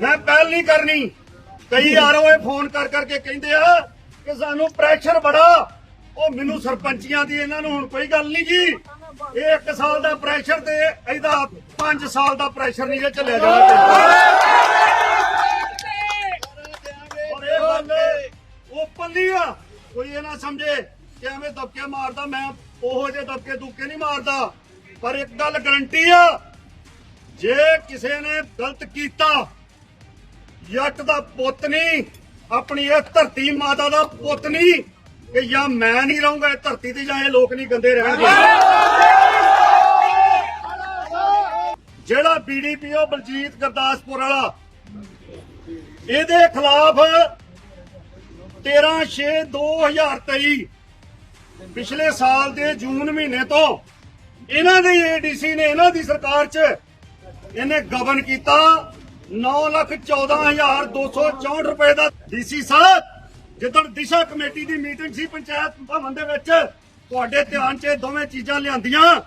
ਮੈਂ ਪਹਿਲ ਨਹੀਂ ਕਰਨੀ। ਕਈ ਆਰਓਏ ਫੋਨ ਕਰ ਕਰਕੇ ਕਹਿੰਦੇ ਆ ਕਿ ਸਾਨੂੰ ਪ੍ਰੈਸ਼ਰ ਬੜਾ। ਉਹ ਮੈਨੂੰ ਸਰਪੰਚੀਆਂ ਦੀ ਇਹਨਾਂ ਨੂੰ ਹੁਣ ਕੋਈ ਗੱਲ ਨਹੀਂ ਜੀ। ਇਹ 1 ਸਾਲ ਦਾ ਪ੍ਰੈਸ਼ਰ ਤੇ ਇਹਦਾ 5 ਸਾਲ ਦਾ ਪ੍ਰੈਸ਼ਰ ਨਹੀਂ ਜੇ ਚੱਲਿਆ ਜਾਣਾ। ਓਪਨਲੀ ਆ। ਕੋਈ ਇਹ ਨਾ ਸਮਝੇ ਕਿ ਐਵੇਂ ਦਬਕੇ ਮਾਰਦਾ ਮੈਂ ਉਹੋ ਜਿਹੇ ਦਬਕੇ ਦੁੱਕੇ ਨਹੀਂ ਮਾਰਦਾ। ਪਰ ਇੱਕ ਗੱਲ ਗਰੰਟੀ ਆ ਜੇ ਕਿਸੇ ਨੇ ਗਲਤ ਕੀਤਾ ਜੱਟ ਦਾ ਪੁੱਤ ਨਹੀਂ, ਆਪਣੀ ਇਹ ਧਰਤੀ ਮਾਤਾ ਦਾ ਪੁੱਤ ਨਹੀਂ, ਕਿ ਜਾਂ ਮੈਂ ਨਹੀਂ ਰਹੂੰਗਾ, ਇਹ ਧਰਤੀ ਤੇ ਜਾਂ ਇਹ ਲੋਕ ਨਹੀਂ ਗੰਦੇ ਰਹਿਣਗੇ। ਜਿਹੜਾ ਬੀਡੀਪੀਓ ਬਲਜੀਤ ਗੁਰਦਾਸਪੁਰ ਵਾਲਾ, ਇਹਦੇ ਖਿਲਾਫ 13/6/2023 ਪਿਛਲੇ ਸਾਲ ਦੇ ਜੂਨ ਮਹੀਨੇ ਤੋਂ ਇਹਨਾਂ ਦੇ ਏਡੀਸੀ ਨੇ, ਇਹਨਾਂ ਦੀ ਸਰਕਾਰ 'ਚ ਇਹਨੇ ਗਵਨ ਕੀਤਾ। 914264 ਰੁਪਏ ਦਾ ਡੀਸੀ ਸਾਹਿਬ ਜਦੋਂ ਦਿਸ਼ਾ ਕਮੇਟੀ ਦੀ ਮੀਟਿੰਗ ਸੀ ਪੰਚਾਇਤ ਭਵਨ ਦੇ ਵਿੱਚ, ਤੁਹਾਡੇ ਧਿਆਨ 'ਚ ਦੋਵੇਂ ਚੀਜ਼ਾਂ ਲਿਆਂਦੀਆਂ।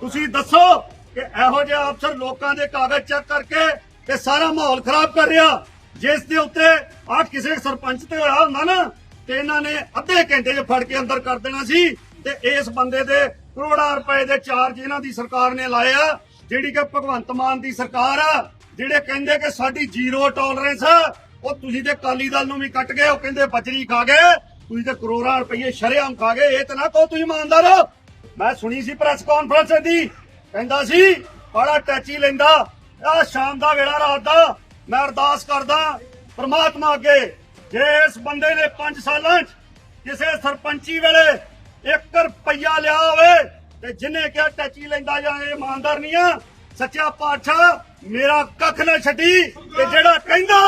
ਤੁਸੀਂ ਦੱਸੋ ਕਿ ਇਹੋ ਜਿਹੇ ਅਫਸਰ ਲੋਕਾਂ ਦੇ ਕਾਗਜ਼ ਚੈੱਕ ਕਰਕੇ ਤੇ ਸਾਰਾ ਮਾਹੌਲ ਖਰਾਬ ਕਰ ਰਿਹਾ। ਜਿਸ ਦੇ ਉੱਤੇ ਆ ਕਿਸੇ ਸਰਪੰਚ ਤੇ ਹੋਇਆ ਹੁੰਦਾ ਨਾ, ਤੇ ਇਹਨਾਂ ਨੇ ਅੱਧੇ ਘੰਟੇ 'ਚ ਫੜ ਕੇ ਅੰਦਰ ਕਰ ਦੇਣਾ ਸੀ। ਤੇ ਇਸ ਬੰਦੇ ਦੇ ਕਰੋੜਾਂ ਰੁਪਏ ਦੇ ਚਾਰਜ ਇਹਨਾਂ ਦੀ ਸਰਕਾਰ ਨੇ ਲਾਏ ਆ, ਜਿਹੜੀ ਕਿ ਭਗਵੰਤ ਮਾਨ ਦੀ ਸਰਕਾਰ ਆ। ਜਿਹੜੇ ਕਹਿੰਦੇ ਕਿ ਸਾਡੀ ਜ਼ੀਰੋ ਟੋਲਰੈਂਸ ਆ ਉਹ ਤੁਸੀਂ ਤੇ ਕਾਲੀ ਦਲ ਨੂੰ ਵੀ ਕੱਟ ਗਏ, ਉਹ ਕਹਿੰਦੇ ਬਜਰੀ ਖਾ ਗਏ, ਤੁਸੀਂ ਤੇ ਕਰੋੜਾਂ ਰੁਪਏ ਸ਼ਰੇਆਮ ਖਾ ਗਏ, ਇਹ ਤਾਂ ਨਾ ਕਹੋ ਤੁਸੀਂ ਇਮਾਨਦਾਰ ਮੈਂ ਸੁਣੀ ਸੀ ਪ੍ਰੈਸ ਕਾਨਫਰੰਸ ਦੀ, ਕਹਿੰਦਾ ਸੀ, ਬੜਾ ਟੈਚੀ ਲੈਂਦਾ, ਆ ਸ਼ਾਮ ਦਾ ਵੇਲਾ, ਰਾਤ ਦਾ, ਮੈਂ ਅਰਦਾਸ ਕਰਦਾ, ਪ੍ਰਮਾਤਮਾ ਅੱਗੇ, ਜੇ ਇਸ ਬੰਦੇ ਨੇ 5 ਸਾਲਾਂ 'ਚ ਕਿਸੇ ਸਰਪੰਚੀ ਵੇਲੇ 1 ਰੁਪਈਆ ਲਿਆ ਹੋਵੇ, ਤੇ ਜਿਨੇ ਕਿਹਾ ਟੈਚੀ ਲੈਂਦਾ ਜਾਂ ਇਹ ਇਮਾਨਦਾਰ ਨਹੀਂ ਆ, ਸੱਚਾ ਪਾਤਸ਼ਾਹ ਮੇਰਾ ਕੱਖ ਨਾ ਛੱਡੀ ਤੇ ਜਿਹੜਾ ਕਹਿੰਦਾ,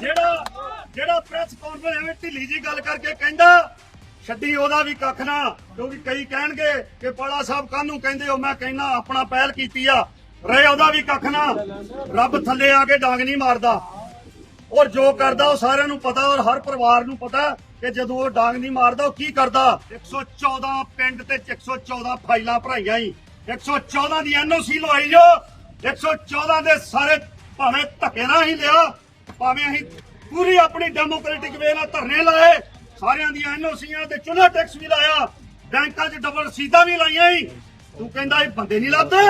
ਜਿਹੜਾ ਜਿਹੜਾ ਪ੍ਰੈਸ ਕਾਨਫਰੰਸ ਐਵੇਂ ਢਿੱਲੀ ਜੀ ਗੱਲ ਕਰਕੇ ਕਹਿੰਦਾ, ਛੱਡੀ ਉਹਦਾ ਵੀ ਕੱਖ ਨਾ ਕਿਉਂਕਿ ਕਈ ਕਹਿਣਗੇ ਕਿ ਪਾਲਾ ਸਾਹਿਬ ਕਾਹਨੂੰ ਕਹਿੰਦੇ ਹੋ, ਮੈਂ ਕਹਿਣਾ ਆਪਣਾ ਪਹਿਲ ਕੀਤੀ ਆ, ਰਹੇ ਉਹਦਾ ਵੀ ਕੱਖ ਨਾ, ਰੱਬ ਥੱਲੇ ਆ ਕੇ ਡਾਂਗ ਨਹੀਂ ਮਾਰਦਾ। ਔਰ ਜੋ ਕਰਦਾ ਉਹ ਸਾਰਿਆਂ ਨੂੰ ਪਤਾ, ਔਰ ਹਰ ਪਰਿਵਾਰ ਨੂੰ ਪਤਾ ਕਿ ਜਦੋਂ ਉਹ ਡਾਂਗ ਨਹੀਂ ਮਾਰਦਾ, ਉਹ ਕੀ ਕਰਦਾ? 114 ਪਿੰਡ ਤੇ 114 ਫਾਈਲਾਂ ਭਰਾਈਆਂ ਹੀ 114 ਦੀ ਐਨਓਸੀ ਲਵਾਈ ਜੋ। 114 ਦੇ ਸਾਰੇ ਭਾਵੇਂ ਧੱਕੇ ਨਾਲ ਹੀ ਲਿਆ, ਭਾਵੇਂ ਅਸੀਂ ਪੂਰੀ ਆਪਣੀ ਡੈਮੋਕ੍ਰੈਟਿਕ ਵੇ ਨਾਲ ਧਰਨੇ ਲਾਏ, ਸਾਰਿਆਂ ਦੀਆਂ ਐਨਓਸੀਆਂ ਤੇ ਚੁਣਾ ਟੈਕਸ ਵੀ ਲਾਇਆ, ਬੈਂਕਾਂ 'ਚ ਡਬਲ ਸੀਟਾਂ ਵੀ ਲਾਈਆਂ ਹੀ। ਤੂੰ ਕਹਿੰਦਾ ਇਹ ਬੰਦੇ ਨਹੀਂ ਲੱਭਦੇ?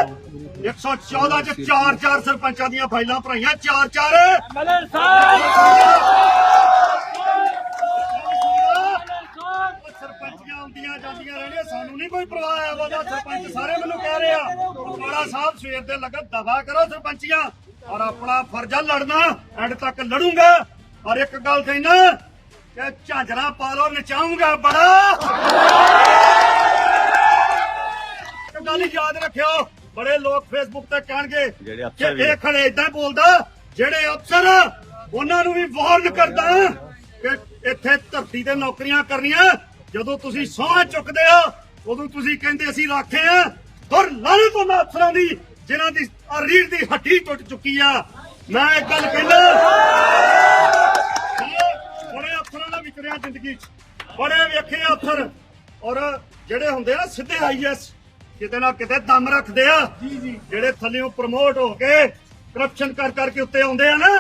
114 ਚ 4-4 ਸਰਪੰਚਾਂ ਦੀਆਂ ਫਾਈਲਾਂ ਭਰਾਈਆਂ 4-4 ਮਲਰ ਸਾਹਿਬ! ਆਉਂਦੀਆਂ ਜਾਂਦੀਆਂ ਰਹਿਣੀਆਂ ਸਾਨੂੰ ਨਹੀਂ ਕੋਈ ਪਰਵਾਹ ਆ ਉਹਦਾ ਸਰਪੰਚ ਸਾਰੇ ਮੈਨੂੰ ਕਹਿ ਰਹੇ ਆ ਪਟਵਾੜਾ ਸਾਹਿਬ ਸਵੇਰ ਦੇ ਲੱਗਾ ਦਫਾ ਕਰੋ ਸਰਪੰਚੀਆਂ ਔਰ ਆਪਣਾ ਫਰਜ਼ਾ ਲੜਨਾ ਐਂਡ ਤੱਕ ਲੜੂੰਗਾ। ਔਰ ਇੱਕ ਗੱਲ ਕਹਿਣਾ ਕਿ ਝਾਂਜਰਾ ਪਾ ਲੋ ਨਚਾਉਂਗਾ ਬੜਾ। ਗੱਲ ਯਾਦ ਰੱਖਿਓ ਬੜੇ ਲੋਕ ਫੇਸਬੁੱਕ ਤੇ ਕਹਿਣਗੇ ਕਿ ਇਹ ਖੜੇ ਇਦਾਂ ਬੋਲਦਾ ਜਿਹੜੇ ਅਫਸਰ ਉਹਨਾਂ ਨੂੰ ਵੀ ਵਾਰਨ ਕਰਦਾ ਕਿ ਇੱਥੇ ਧਰਤੀ ਤੇ ਨੌਕਰੀਆਂ ਕਰਨੀਆਂ ਜਦੋਂ ਤੁਸੀਂ ਸਹੁੰ ਚੁੱਕਦੇ ਹੋ ਉਦੋਂ ਤੁਸੀਂ ਕਹਿੰਦੇ ਅਸੀਂ ਰਾਖੇ ਆ। ਔਰ ਲਾਹਨਤ ਉਹਨਾਂ ਅਫਸਰਾਂ ਦੀ ਜਿਨ੍ਹਾਂ ਦੀ ਰੀੜ ਦੀ ਹੱਡੀ ਟੁੱਟ ਚੁੱਕੀ ਆ। ਮੈਂ ਇੱਕ ਗੱਲ ਕਹਿੰਦਾ ਬੜੇ ਅਫਸਰਾਂ ਦਾ ਵਿਚਰਿਆ ਜ਼ਿੰਦਗੀ 'ਚ। ਬੜੇ ਵੇਖੇ ਆ ਅਫਸਰ। ਔਰ ਜਿਹੜੇ ਹੁੰਦੇ ਆ ਸਿੱਧੇ ਆਈਐਸ ਕਿਤੇ ਨਾ ਕਿਤੇ ਦਮ ਰੱਖਦੇ ਆ। ਜਿਹੜੇ ਥੱਲੇੋਂ ਪ੍ਰਮੋਟ ਹੋ ਕੇ ਕਰਪਸ਼ਨ ਕਰ ਕਰਕੇ ਉੱਤੇ ਆਉਂਦੇ ਆ ਨਾ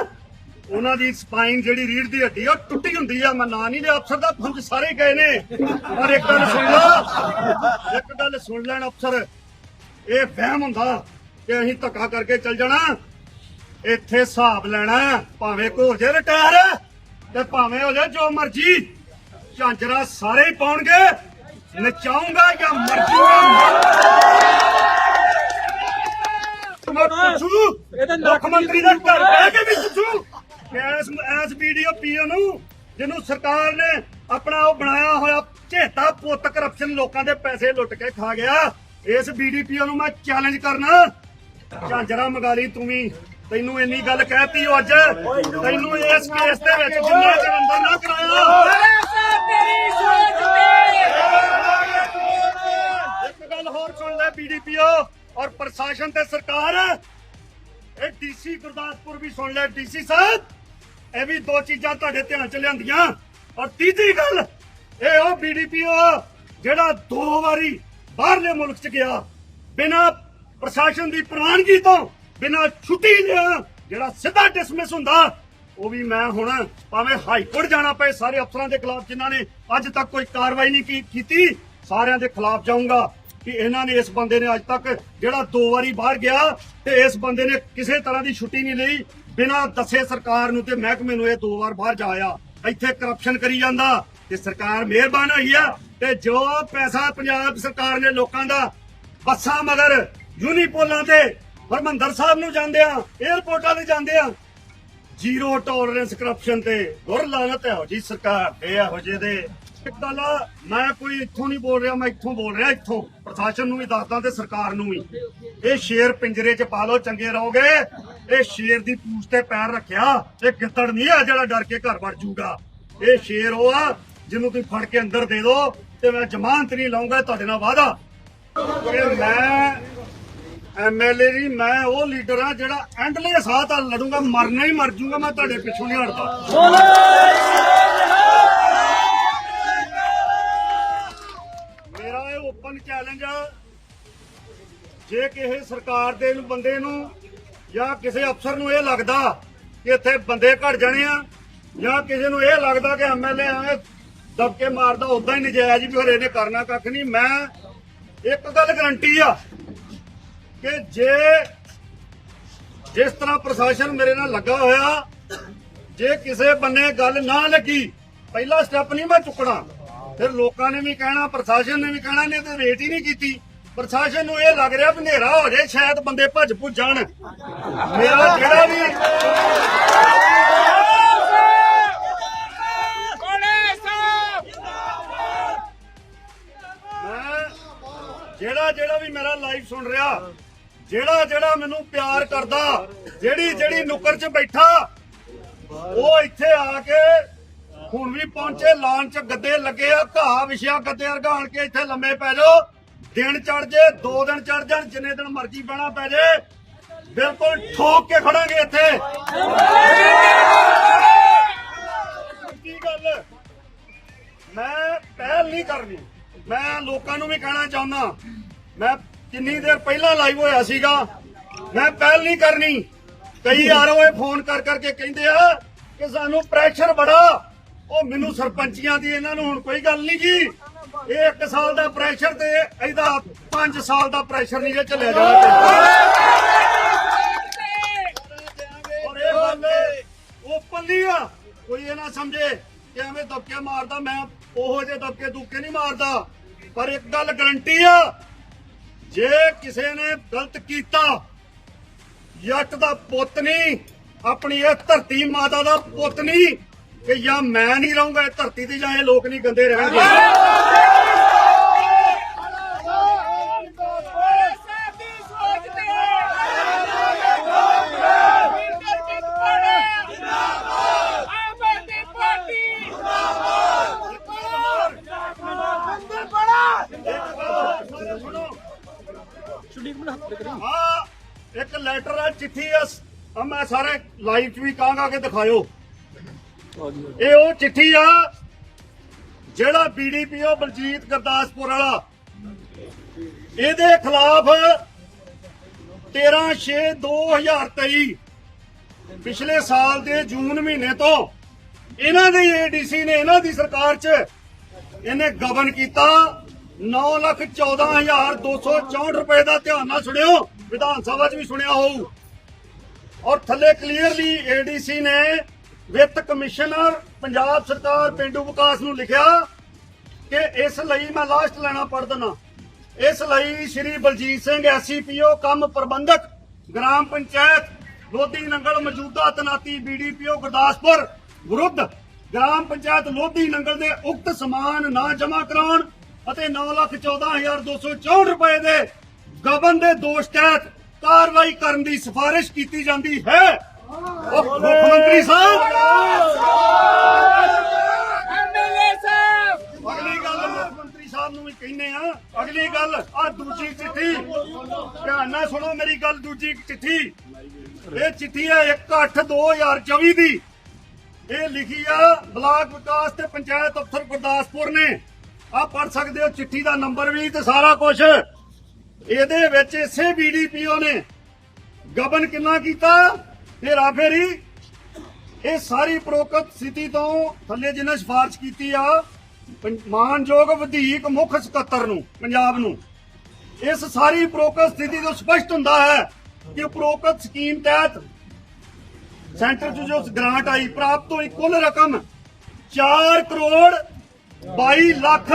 ਉਹਨਾਂ ਦੀ ਸਪਾਈਨ ਜਿਹੜੀ ਰੀੜ ਦੀ ਹੱਡੀ ਉਹ ਟੁੱਟੀ ਹੁੰਦੀ ਆ। ਮੈਂ ਨਾਂ ਨਹੀਂ ਲਿਆ ਅਫਸਰ ਦਾ ਪੰਜ ਸਾਰੇ ਗਏ ਨੇ। ਪਰ ਇੱਕ ਗੱਲ ਸੁਣ ਲਓ ਇੱਕ ਗੱਲ ਸੁਣ ਲੈਣ ਅਫਸਰ। ਇਹ ਵਹਿਮ ਹੁੰਦਾ ਕਿ ਅਸੀਂ ਧੱਕਾ ਕਰਕੇ ਚੱਲ ਜਾਣਾ। ਇੱਥੇ ਹਿਸਾਬ ਲੈਣਾ। ਭਾਵੇਂ ਹੋ ਜਾਏ ਰਿਟਾਇਰ ਤੇ ਭਾਵੇਂ ਹੋ ਜਾਏ ਜੋ ਮਰਜ਼ੀ। ਝਾਂਜਰਾ ਸਾਰੇ ਹੀ ਪਾਉਣਗੇ। ਨਚਾਉਂਗਾ ਜਾਂ ਮਰ ਜਾਊਂਗਾ ਮੈਂ ਪੁੱਛੂ ਮੁੱਖ ਮੰਤਰੀ ਦਾ ਘਰ ਬਹਿ ਕੇ ਵੀ ਪੁੱਛੂ। ਐਸ ਐਸ ਵੀਡੀਓ ਪੀਓ ਨੂੰ, ਜਿਹਨੂੰ ਸਰਕਾਰ ਨੇ ਆਪਣਾ ਉਹ ਬਣਾਇਆ ਹੋਇਆ ਝੇਤਾ ਪੁੱਤ ਕਰਪਸ਼ਨ ਲੋਕਾਂ ਦੇ ਪੈਸੇ ਲੁੱਟ ਕੇ ਖਾ ਗਿਆ। ਇਸ ਬੀਡੀਪੀਓ ਨੂੰ ਮੈਂ ਚੈਲੰਜ ਕਰਨਾ। ਝਾਂਜਰਾ ਮਗਾਲੀ ਤੂੰ ਵੀ। ਤੈਨੂੰ ਇੰਨੀ ਗੱਲ ਕਹਿਤੀ ਅੱਜ। ਤੈਨੂੰ ਇਸ ਕੇਸ ਦੇ ਵਿੱਚ ਜਿੰਨਾ ਚਿਰ ਅੰਦਰ ਨਾ ਕਰਾਇਆ। ਇੱਕ ਗੱਲ ਹੋਰ ਸੁਣ ਲੈ ਬੀਡੀਪੀਓ ਔਰ ਪ੍ਰਸ਼ਾਸਨ ਤੇ ਸਰਕਾਰ। ਇਹ ਡੀਸੀ ਗੁਰਦਾਸਪੁਰ ਵੀ ਸੁਣ ਲੈ ਡੀਸੀ ਸਾਹਿਬ। ਇਹ ਵੀ ਦੋ ਚੀਜ਼ਾਂ ਤੁਹਾਡੇ ਧਿਆਨ ਚ ਲਿਆਂਦੀਆਂ। ਔਰ ਤੀਜੀ ਗੱਲ, ਇਹ ਉਹ ਬੀਡੀਪੀਓ ਜਿਹੜਾ ਦੋ ਵਾਰੀ ਬਾਹਰਲੇ ਮੁਲਕ ਚ ਗਿਆ, ਬਿਨਾਂ ਪ੍ਰਸ਼ਾਸਨ ਦੀ ਪ੍ਰਵਾਨਗੀ ਤੋਂ, ਬਿਨਾਂ ਛੁੱਟੀ ਲਿਆ, ਜਿਹੜਾ ਸਿੱਧਾ ਡਿਸਮਿਸ ਹੁੰਦਾ, ਉਹ ਵੀ ਮੈਂ ਹੁਣ ਭਾਵੇਂ ਹਾਈ ਕੋਰਟ ਜਾਣਾ ਪਏ ਸਾਰੇ ਅਫਸਰਾਂ ਦੇ ਖਿਲਾਫ ਜਿਨ੍ਹਾਂ ਨੇ ਅੱਜ ਤੱਕ ਕੋਈ ਕਾਰਵਾਈ ਨਹੀਂ ਕੀਤੀ, ਸਾਰਿਆਂ ਦੇ ਖਿਲਾਫ ਜਾਊਂਗਾ ਕਿ ਇਹਨਾਂ ਨੇ ਇਸ ਬੰਦੇ ਨੇ ਅੱਜ ਤੱਕ ਜਿਹੜਾ ਦੋ ਵਾਰੀ ਬਾਹਰ ਗਿਆ ਤੇ ਇਸ ਬੰਦੇ ਨੇ ਕਿਸੇ ਤਰ੍ਹਾਂ ਦੀ ਛੁੱਟੀ ਨਹੀਂ ਲਈ। ਬਿਨਾਂ ਦੱਸੇ ਸਰਕਾਰ ਨੂੰ ਤੇ ਮਹਿਕਮੇ ਨੂੰ ਇਹ ਦੋ ਵਾਰ ਬਾਹਰ ਜਾਇਆ, ਇੱਥੇ ਕਰਪਸ਼ਨ ਕਰੀ ਜਾਂਦਾ ਤੇ ਸਰਕਾਰ ਮਿਹਰਬਾਨ ਹੋਈ ਆ ਤੇ ਜੋ ਪੈਸਾ ਪੰਜਾਬ ਸਰਕਾਰ ਨੇ ਲੋਕਾਂ ਦਾ ਬੱਸਾਂ ਮਗਰ ਯੂਨੀਪੋਲਾਂ ਤੇ ਹਰਮੰਦਰ ਸਾਹਿਬ ਨੂੰ ਜਾਂਦੇ ਆ 에ਅਰਪੋਰਟਾਂ ਤੇ ਜਾਂਦੇ ਆ ਜ਼ੀਰੋ ਟੋਲਰੈਂਸ ਕਰਪਸ਼ਨ ਤੇ ਗੁਰ ਲਾਨਤ ਹੈ ਜੀ ਸਰਕਾਰ ਤੇ ਇਹੋ ਜਿਹੇ ਦੇ ਇੱਕ ਗੱਲ ਆ, ਮੈਂ ਕੋਈ ਇੱਥੋਂ ਨਹੀਂ ਬੋਲ ਰਿਹਾ ਮੈਂ ਇੱਥੋਂ ਬੋਲ ਰਿਹਾ ਇੱਥੋਂ। ਪ੍ਰਸ਼ਾਸਨ ਨੂੰ ਵੀ ਦੱਸਦਾ ਤੇ ਸਰਕਾਰ ਨੂੰ ਵੀ। ਇਹ ਸ਼ੇਰ ਪਿੰਜਰੇ 'ਚ ਪਾ ਲਓ ਚੰਗੇ ਰਹੋਗੇ। ਇਹ ਸ਼ੇਰ ਦੀ ਪੂਛ ਤੇ ਪੈਰ ਰੱਖਿਆ ਇਹ ਗਿੱਦੜ ਨਹੀਂ ਆ ਜਿਹੜਾ ਡਰ ਕੇ ਘਰ ਵੜ ਜਾਊਗਾ ਇਹ ਸ਼ੇਰ ਉਹ ਆ ਜਿਹਨੂੰ ਤੁਸੀਂ ਫੜ ਕੇ ਅੰਦਰ ਦੇ ਦਿਓ ਤੇ ਮੈਂ ਜ਼ਮਾਨਤ ਨਹੀਂ ਲਾਉਂਗਾ ਤੁਹਾਡੇ ਨਾਲ ਵਾਅਦਾ। ਕਿ ਮੈਂ ਐਮਐਲਏ ਜੀ ਮੈਂ ਉਹ ਲੀਡਰ ਆ ਜਿਹੜਾ ਐਂਡਲੇ ਸਾਹ ਤਾਂ ਲੜੂਗਾ ਮਰਨਾ ਹੀ ਮਰ ਜੂੰਗਾ ਮੈਂ ਤੁਹਾਡੇ ਪਿੱਛੋਂ ਨਹੀਂ ਹਟਦਾ ਮੇਰਾ ਇਹ ਓਪਨ ਚੈਲੰਜ ਆ। ਜੇ ਕਿਸੇ ਸਰਕਾਰ ਦੇ ਨੂੰ ਬੰਦੇ ਨੂੰ ਜਾਂ ਕਿਸੇ ਅਫਸਰ ਨੂੰ ਇਹ ਲੱਗਦਾ ਕਿ ਇੱਥੇ ਬੰਦੇ ਘਟ ਜਾਣੇ ਆ, ਜਾਂ ਕਿਸੇ ਨੂੰ ਇਹ ਲੱਗਦਾ ਕਿ ਐਮਐਲਏ ਐਵੇਂ ਦਬਕੇ ਮਾਰਦਾ ਉਦਾਂ ਹੀ ਨਜਾਇਜ਼ ਵੀ ਹੋਰ ਇਹਨੇ ਕਰਨਾ ਕੱਖ ਨਹੀਂ। ਮੈਂ ਇੱਕ ਗੱਲ ਗਰੰਟੀ ਆ ਕਿ ਜੇ ਜਿਸ ਤਰ੍ਹਾਂ ਪ੍ਰਸ਼ਾਸਨ ਮੇਰੇ ਨਾਲ ਲੱਗਾ ਹੋਇਆ, ਜੇ ਕਿਸੇ ਬੰਨੇ ਗੱਲ ਨਾ ਲੱਗੀ, ਪਹਿਲਾ ਸਟੈਪ ਨਹੀਂ ਮੈਂ ਚੁੱਕਣਾ। ਫਿਰ ਲੋਕਾਂ ਨੇ ਵੀ ਕਹਿਣਾ, ਪ੍ਰਸ਼ਾਸਨ ਨੇ ਵੀ ਕਹਿਣਾ ਨੇ ਤੇ ਰੇਟ ਹੀ ਨਹੀਂ ਕੀਤੀ। ਪ੍ਰਸ਼ਾਸਨ ਨੂੰ ਇਹ ਲੱਗ ਰਿਹਾ ਵੀ ਹੋ ਜਾਏ ਸ਼ਾਇਦ ਬੰਦੇ ਭੱਜ ਭੁੱਜ ਜਾਣ। ਮੇਰਾ ਜਿਹੜਾ ਵੀ ਮੈਂ ਜਿਹੜਾ ਜਿਹੜਾ ਵੀ ਮੇਰਾ ਲਾਈਵ ਸੁਣ ਰਿਹਾ, ਜਿਹੜਾ ਜਿਹੜਾ ਮੈਨੂੰ ਪਿਆਰ ਕਰਦਾ, ਜਿਹੜੀ ਜਿਹੜੀ ਨੁੱਕਰ 'ਚ ਬੈਠਾ, ਉਹ ਇੱਥੇ ਆ ਕੇ ਹੁਣ ਵੀ ਪਹੁੰਚੇ, ਲਾਨ 'ਚ ਗੱਦੇ ਲੱਗੇ ਆ, ਘਾਹ ਵਿਛਿਆ, ਗੱਦੇ ਅਰਗਾਣ ਕੇ ਇੱਥੇ ਲੰਮੇ ਪੈ ਜਾਓ। ਦਿਨ ਚੜ ਜੇ, ਦੋ ਦਿਨ ਚੜ ਜਾਣ, ਜਿੰਨੇ ਦਿਨ ਮਰਜ਼ੀ ਬਹਿਣਾ ਪੈ ਜੇ, ਬਿਲਕੁਲ ਠੋਕ ਕੇ ਖੜਾਂਗੇ ਇੱਥੇ। ਕੀ ਗੱਲ? ਮੈਂ ਪਹਿਲ ਨਹੀਂ ਕਰਨੀ। ਮੈਂ ਲੋਕਾਂ ਨੂੰ ਵੀ ਕਹਿਣਾ ਚਾਹੁੰਦਾ। ਮੈਂ ਕਿੰਨੀ ਦੇਰ ਪਹਿਲਾਂ ਲਾਈਵ ਹੋਇਆ ਸੀਗਾ। ਮੈਂ ਪਹਿਲ ਨਹੀਂ ਕਰਨੀ। ਕਈ ਆਰਓਏ ਫੋਨ ਕਰ ਕਰਕੇ ਕਹਿੰਦੇ ਆ ਕਿ ਸਾਨੂੰ ਪ੍ਰੈਸ਼ਰ ਬੜਾ। ਉਹ ਮੈਨੂੰ ਸਰਪੰਚੀਆਂ ਦੀ ਇਹਨਾਂ ਨੂੰ ਹੁਣ ਕੋਈ ਗੱਲ ਨਹੀਂ ਜੀ। ਇਹ 1 ਸਾਲ ਦਾ ਪ੍ਰੈਸ਼ਰ ਤੇ ਇਹਦਾ 5 ਸਾਲ ਦਾ ਪ੍ਰੈਸ਼ਰ ਨਹੀਂ ਜੇ ਚੱਲਿਆ ਜਾਣਾ ਓਪਨਲੀ ਆ। ਕੋਈ ਇਹ ਨਾ ਸਮਝੇ ਕਿ ਐਵੇਂ ਦਬਕੇ ਮਾਰਦਾ, ਮੈਂ ਉਹੋ ਜਿਹੇ ਦਬਕੇ ਦੁੱਕੇ ਨਹੀਂ ਮਾਰਦਾ। ਪਰ ਇੱਕ ਗੱਲ ਗਰੰਟੀ ਆ, ਜੇ ਕਿਸੇ ਨੇ ਗਲਤ ਕੀਤਾ ਜੱਟ ਦਾ ਪੁੱਤ ਨਹੀਂ, ਆਪਣੀ ਇਹ ਧਰਤੀ ਮਾਤਾ ਦਾ ਪੁੱਤ ਨਹੀਂ ਕਿ ਜਾਂ ਮੈਂ ਨਹੀਂ ਰਹੂੰਗਾ ਇਹ ਧਰਤੀ ਤੇ ਜਾਂ ਇਹ ਲੋਕ ਨਹੀਂ ਗੰਦੇ ਰਹਿਣਗੇ। ਹਾਂ ਇੱਕ ਲੈਟਰ ਆ ਚਿੱਠੀ ਆ ਮੈਂ ਸਾਰੇ ਲਾਈਵ ਚ ਵੀ ਕਹਾਂਗਾ ਕਿ ਦਿਖਾਇਓ। ਇਹ ਉਹ ਚਿੱਠੀ ਆ ਜਿਹੜਾ ਬੀਡੀਪੀਓ ਬਲਜੀਤ ਗੁਰਦਾਸਪੁਰ ਵਾਲਾ। ਇਹਦੇ ਖਿਲਾਫ 13/6/2023 ਪਿਛਲੇ ਸਾਲ ਦੇ ਜੂਨ ਮਹੀਨੇ ਤੋਂ ਇਹਨਾਂ ਦੇ ਏਡੀਸੀ ਨੇ ਇਹਨਾਂ ਦੀ ਸਰਕਾਰ 'ਚ ਇਹਨੇ ਗਵਨ ਕੀਤਾ। 914264 ਰੁਪਏ ਦਾ ਧਿਆਨ ਨਾਲ ਸੁਣਿਓ, ਵਿਧਾਨ ਸਭਾ 'ਚ ਵੀ ਸੁਣਿਆ ਹੋਊ। ਔਰ ਥੱਲੇ ਕਲੀਅਰਲੀ ਏਡੀਸੀ ਨੇ ਵਿੱਤ ਕਮਿਸ਼ਨਰ ਪੰਜਾਬ ਸਰਕਾਰ ਪਿੰਡੂ ਵਿਕਾਸ ਨੂੰ ਲਿਖਿਆ ਕਿ ਇਸ ਲਈ ਮੈਂ ਲਾਸਟ ਲੈਣਾ ਪੜ ਦਣਾ ਇਸ ਲਈ ਸ਼੍ਰੀ ਬਲਜੀਤ ਸਿੰਘ ਐਸਸੀਪੀਓ ਕੰਮ ਪ੍ਰਬੰਧਕ ਗ੍ਰਾਮ ਪੰਚਾਇਤ ਲੋਧੀ ਨੰਗਲ ਮੌਜੂਦਾ ਤਨਾਤੀ ਬੀਡੀਪੀਓ ਗੁਰਦਾਸਪੁਰ ਵਿਰੁੱਧ ਗ੍ਰਾਮ ਪੰਚਾਇਤ ਲੋਧੀ ਨੰਗਲ ਦੇ ਉਕਤ ਸਮਾਨ ਨਾ ਜਮ੍ਹਾਂ ਕਰਾਉਣ ਅਤੇ 914264 ਰੁਪਏ ਦੇ ਗਬਨ ਦੇ ਦੋਸ਼ ਤਹਿਤ ਕਾਰਵਾਈ ਕਰਨ ਦੀ ਸਿਫਾਰਿਸ਼ ਕੀਤੀ ਜਾਂਦੀ ਹੈ। ਮੁੱਖ ਮੰਤਰੀ ਸਾਹਿਬ! ਅਗਲੀ ਗੱਲ ਮੁੱਖ ਮੰਤਰੀ ਸਾਹਿਬ ਨੂੰ ਵੀ ਕਹਿੰਦੇ ਆ ਅਗਲੀ ਗੱਲ ਆ ਦੂਜੀ ਚਿੱਠੀ। ਧਿਆਨ ਨਾਲ ਸੁਣੋ ਮੇਰੀ ਗੱਲ ਦੂਜੀ ਚਿੱਠੀ। ਇਹ ਚਿੱਠੀ ਹੈ 1/8/2024 ਦੀ ਇਹ ਲਿਖੀ ਆ ਬਲਾਕ ਵਿਕਾਸ ਤੇ ਪੰਚਾਇਤ ਅਫਸਰ ਗੁਰਦਾਸਪੁਰ ਨੇ। ਆ ਪੜ ਸਕਦੇ ਹੋ ਚਿੱਠੀ ਦਾ ਨੰਬਰ ਵੀ ਤੇ ਸਾਰਾ ਕੁਝ ਇਹਦੇ ਵਿੱਚ ਇਸੇ ਬੀਡੀਪੀਓ ਨੇ। ਗਬਨ ਕਿੰਨਾ ਕੀਤਾ? ਤੇਰਾ ਫੇਰੀ। ਇਹ ਸਾਰੀ ਪ੍ਰੋਕਤ ਸਥਿਤੀ ਤੋਂ ਥੱਲੇ ਜਿਹਨੇ ਸਿਫਾਰਿਸ਼ ਕੀਤੀ ਆ ਮਾਨਯੋਗ ਵਧੀਕ ਮੁੱਖ ਸਕੱਤਰ ਨੂੰ, ਪੰਜਾਬ ਨੂੰ। ਇਸ ਸਾਰੀ ਪ੍ਰੋਕਤ ਸਥਿਤੀ ਤੋਂ ਸਪਸ਼ਟ ਹੁੰਦਾ ਹੈ ਕਿ ਉਪਰੋਕਤ ਸਕੀਮ ਤਹਿਤ ਸੈਂਟਰ 'ਚ ਜੋ ਗ੍ਰਾਂਟ ਆਈ, ਪ੍ਰਾਪਤ ਹੋਈ ਕੁੱਲ ਰਕਮ 4 ਕਰੋੜ 22 ਲੱਖ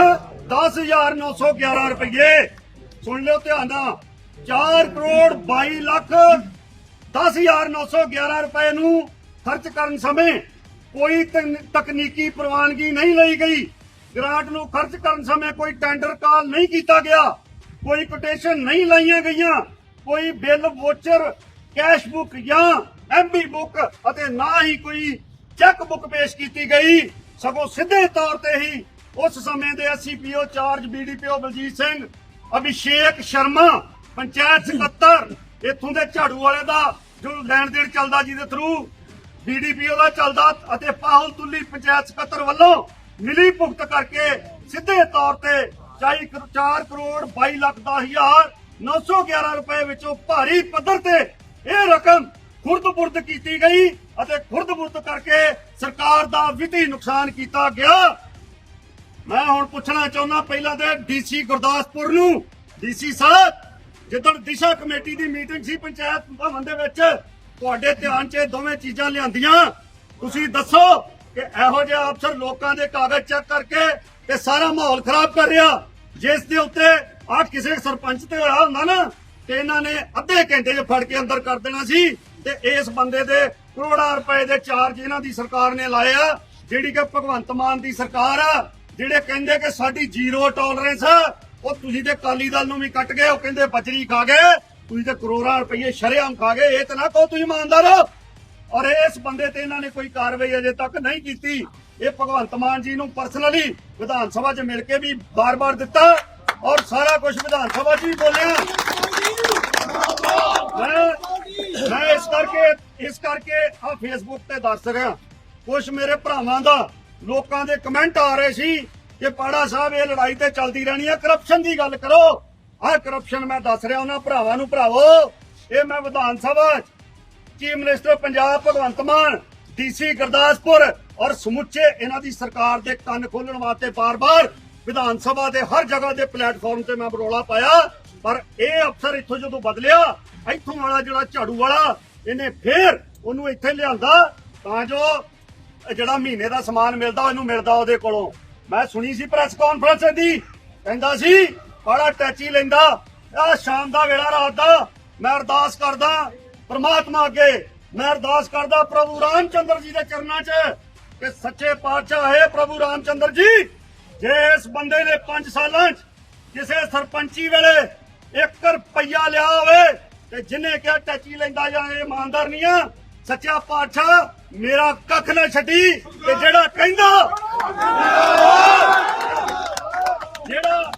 10911 ਰੁਪਏ ਸੁਣ ਲਿਓ ਧਿਆਨ ਨਾਲ। 4 ਕਰੋੜ 22 ਲੱਖ 10911 ਰੁਪਏ ਨੂੰ ਖਰਚ ਕਰਨ ਸਮੇਂ ਕੋਈ ਤਕਨੀਕੀ ਪ੍ਰਵਾਨਗੀ ਨਹੀਂ ਲਈ ਗਈ। ਗ੍ਰਾਂਟ ਨੂੰ ਖਰਚ ਕਰਨ ਸਮੇਂ ਕੋਈ ਟੈਂਡਰ ਕਾਲ ਨਹੀਂ ਕੀਤਾ ਗਿਆ। ਕੋਈ ਕੋਟੇਸ਼ਨ ਨਹੀਂ ਲਾਈਆਂ ਗਈਆਂ। ਕੋਈ ਬਿੱਲ ਵੋਚਰ, ਕੈਸ਼ ਬੁੱਕ ਜਾਂ ਐਮਬੀ ਬੁੱਕ ਅਤੇ ਨਾ ਹੀ ਕੋਈ ਚੈੱਕ ਬੁੱਕ ਪੇਸ਼ ਕੀਤੀ ਗਈ। ਸਗੋਂ ਸਿੱਧੇ ਤੌਰ ਤੇ ਹੀ ਉਸ ਸਮੇਂ ਦੇ SCPO charge BDPO Baljit Singh, Abhishek Sharma, panchayat ਸਕੱਤਰ, ਇੱਥੋਂ ਦੇ ਝਾੜੂ ਵਾਲੇ ਦਾ ਜੋ ਲੈਣ ਦੇਣ ਚੱਲਦਾ ਜਿਹਦੇ ਥਰੂ ਬੀਡੀਪੀਓ ਦਾ ਚੱਲਦਾ ਅਤੇ ਪਾਹੁਲ ਤੁੱਲੀ ਪੰਚਾਇਤ ਸਕੱਤਰ ਵੱਲੋਂ ਮਿਲੀ ਭੁਗਤ ਕਰਕੇ ਸਿੱਧੇ ਤੌਰ ਤੇ 4 ਕਰੋੜ 22 ਲੱਖ ਦਸ ਹਜ਼ਾਰ 911 ਰੁਪਏ ਵਿੱਚੋਂ ਭਾਰੀ ਪੱਧਰ ਤੇ ਇਹ ਰਕਮ ਖੁਰਦ-ਬੁਰਦ ਕੀਤੀ ਗਈ ਅਤੇ ਖੁਰਦ-ਬੁਰਦ ਕਰਕੇ ਸਰਕਾਰ ਦਾ ਵਿੱਤੀ ਨੁਕਸਾਨ ਕੀਤਾ ਗਿਆ। ਮੈਂ ਹੁਣ ਪੁੱਛਣਾ ਚਾਹੁੰਦਾ, ਪਹਿਲਾਂ ਤੇ ਡੀਸੀ ਗੁਰਦਾਸਪੁਰ ਨੂੰ ਡੀਸੀ ਸਾਹਿਬ ਜਿੱਦਣ ਦਿਸ਼ਾ ਕਮੇਟੀ ਦੀ ਮੀਟਿੰਗ ਸੀ ਪੰਚਾਇਤ ਭਵਨ ਦੇ ਵਿੱਚ, ਤੁਹਾਡੇ ਧਿਆਨ 'ਚ ਦੋਵੇਂ ਚੀਜ਼ਾਂ ਲਿਆਂਦੀਆਂ। ਤੁਸੀਂ ਦੱਸੋ ਕਿ ਇਹੋ ਜਿਹੇ ਅਫਸਰ ਲੋਕਾਂ ਦੇ ਕਾਗਜ਼ ਚੈੱਕ ਕਰਕੇ ਤੇ ਸਾਰਾ ਮਾਹੌਲ ਖਰਾਬ ਕਰ ਰਿਹਾ। ਜਿਸ ਦੇ ਉੱਤੇ ਆ ਕਿਸੇ ਸਰਪੰਚ ਤੇ ਹੋਇਆ ਹੁੰਦਾ ਨਾ, ਤੇ ਇਹਨਾਂ ਨੇ ਅੱਧੇ ਘੰਟੇ 'ਚ ਫੜ ਕੇ ਅੰਦਰ ਕਰ ਦੇਣਾ ਸੀ ਤੇ ਇਸ ਬੰਦੇ ਦੇ ਕਰੋੜਾਂ ਰੁਪਏ ਦੇ ਚਾਰਜ ਇਹਨਾਂ ਦੀ ਸਰਕਾਰ ਨੇ ਲਾਏ ਆ, ਜਿਹੜੀ ਕਿ ਭਗਵੰਤ ਮਾਨ ਦੀ ਸਰਕਾਰ ਆ, ਜਿਹੜੇ ਕਹਿੰਦੇ ਕਿ ਸਾਡੀ ਜ਼ੀਰੋ ਟੋਲਰੈਂਸ ਆ ਉਹ ਤੁਸੀਂ ਤੇ ਕਾਲੀ ਦਲ ਨੂੰ ਵੀ ਕੱਟ ਗਏ, ਉਹ ਕਹਿੰਦੇ ਬਜਰੀ ਖਾ ਗਏ, ਤੁਸੀਂ ਤੇ ਕਰੋੜਾਂ ਰੁਪਏ ਸ਼ਰੇਆਮ ਖਾ ਗਏ, ਇਹ ਤਾਂ ਨਾ ਕਹੋ ਤੁਸੀਂ ਇਮਾਨਦਾਰ ਔਰ ਇਸ ਬੰਦੇ ਤੇ ਇਹਨਾਂ ਨੇ ਕੋਈ ਕਾਰਵਾਈ ਅਜੇ ਤੱਕ ਨਹੀਂ ਕੀਤੀ। ਇਹ ਭਗਵੰਤ ਮਾਨ ਜੀ ਨੂੰ ਪਰਸਨਲੀ ਵਿਧਾਨ ਸਭਾ 'ਚ ਮਿਲ ਕੇ ਵੀ ਬਾਰ-ਬਾਰ ਦਿੱਤਾ ਔਰ ਸਾਰਾ ਕੁਝ ਵਿਧਾਨ ਸਭਾ 'ਚ ਵੀ ਬੋਲਿਆ। ਮੈਂ ਇਸ ਕਰਕੇ ਇਸ ਕਰਕੇ ਆ ਫੇਸਬੁੱਕ ਤੇ ਦੱਸ ਰਿਹਾ। ਕੁਝ ਮੇਰੇ ਭਰਾਵਾਂ ਦਾ ਲੋਕਾਂ ਦੇ ਕਮੈਂਟ ਆ ਰਹੇ ਸੀ। ਕਿ ਪਾੜਾ ਸਾਹਿਬ, ਇਹ ਲੜਾਈ ਤੇ ਚੱਲਦੀ ਰਹਿਣੀ ਆ। ਕਰਪਸ਼ਨ ਦੀ ਗੱਲ ਕਰੋ। ਆਹ ਕਰਪਸ਼ਨ ਮੈਂ ਦੱਸ ਰਿਹਾ ਉਹਨਾਂ ਭਰਾਵਾਂ ਨੂੰ, ਭਰਾਵੋ। ਇਹ ਮੈਂ Vidhan Sabha chief minister Punjab Bhagwant Mann DC Gurdaspur ਔਰ ਸਮੁੱਚੇ ਇਹਨਾਂ ਦੀ ਸਰਕਾਰ ਦੇ ਕੰਨ ਖੋਲਣ ਵਾਸਤੇ ਬਾਰ-ਬਾਰ ਵਿਧਾਨ ਸਭਾ ਦੇ ਹਰ ਜਗ੍ਹਾ ਦੇ ਪਲੇਟਫਾਰਮ ਤੇ ਮੈਂ ਬਰੋਲਾ ਪਾਇਆ। ਪਰ ਇਹ ਅਫਸਰ ਇੱਥੋਂ ਜਦੋਂ ਬਦਲਿਆ, ਇੱਥੋਂ ਵਾਲਾ ਜਿਹੜਾ ਝਾੜੂ ਵਾਲਾ, ਇਹਨੇ ਫੇਰ ਉਹਨੂੰ ਇੱਥੇ ਲਿਆਂਦਾ। ਤਾਂ ਜੋ ਜਿਹੜਾ ਮਹੀਨੇ ਦਾ ਸਮਾਨ ਮਿਲਦਾ, ਉਹਨੂੰ ਮਿਲਦਾ ਉਹਦੇ ਕੋਲੋਂ। ਮੈਂ ਸੁਣੀ ਸੀ ਪ੍ਰੈਸ ਕਾਨਫਰੰਸ ਦੀ। ਕਹਿੰਦਾ ਸੀ ਬੜਾ ਟੈਚੀ ਲੈਂਦਾ ਆ ਸ਼ਾਮ ਦਾ ਵੇਲਾ, ਰਾਤ ਦਾ। ਮੈਂ ਅਰਦਾਸ ਕਰਦਾ ਪ੍ਰਮਾਤਮਾ ਅੱਗੇ। ਮੈਂ ਅਰਦਾਸ ਕਰਦਾ ਪ੍ਰਭੂ ਰਾਮਚੰਦਰ ਜੀ ਦੇ ਚਰਨਾਂ 'ਚ ਕਿ ਸੱਚੇ ਪਾਤਸ਼ਾਹ ਹੈ ਪ੍ਰਭੂ ਰਾਮਚੰਦਰ ਜੀ। ਜੇ ਇਸ ਬੰਦੇ ਨੇ 5 ਸਾਲਾਂ 'ਚ ਕਿਸੇ ਸਰਪੰਚੀ ਵੇਲੇ 1 ਰੁਪਈਆ ਲਿਆ ਹੋਵੇ ਤੇ ਜਿਨੇ ਕਿਹਾ ਟੈਚੀ ਲੈਂਦਾ ਜਾਂ ਇਹ ਇਮਾਨਦਾਰ ਨਹੀਂ ਆ ਸੱਚਾ ਪਾਤਸ਼ਾਹ, ਮੇਰਾ ਕੱਖ ਨਾ ਛੱਡੀ ਤੇ ਜਿਹੜਾ ਕਹਿੰਦਾ, ਜਿਹੜਾ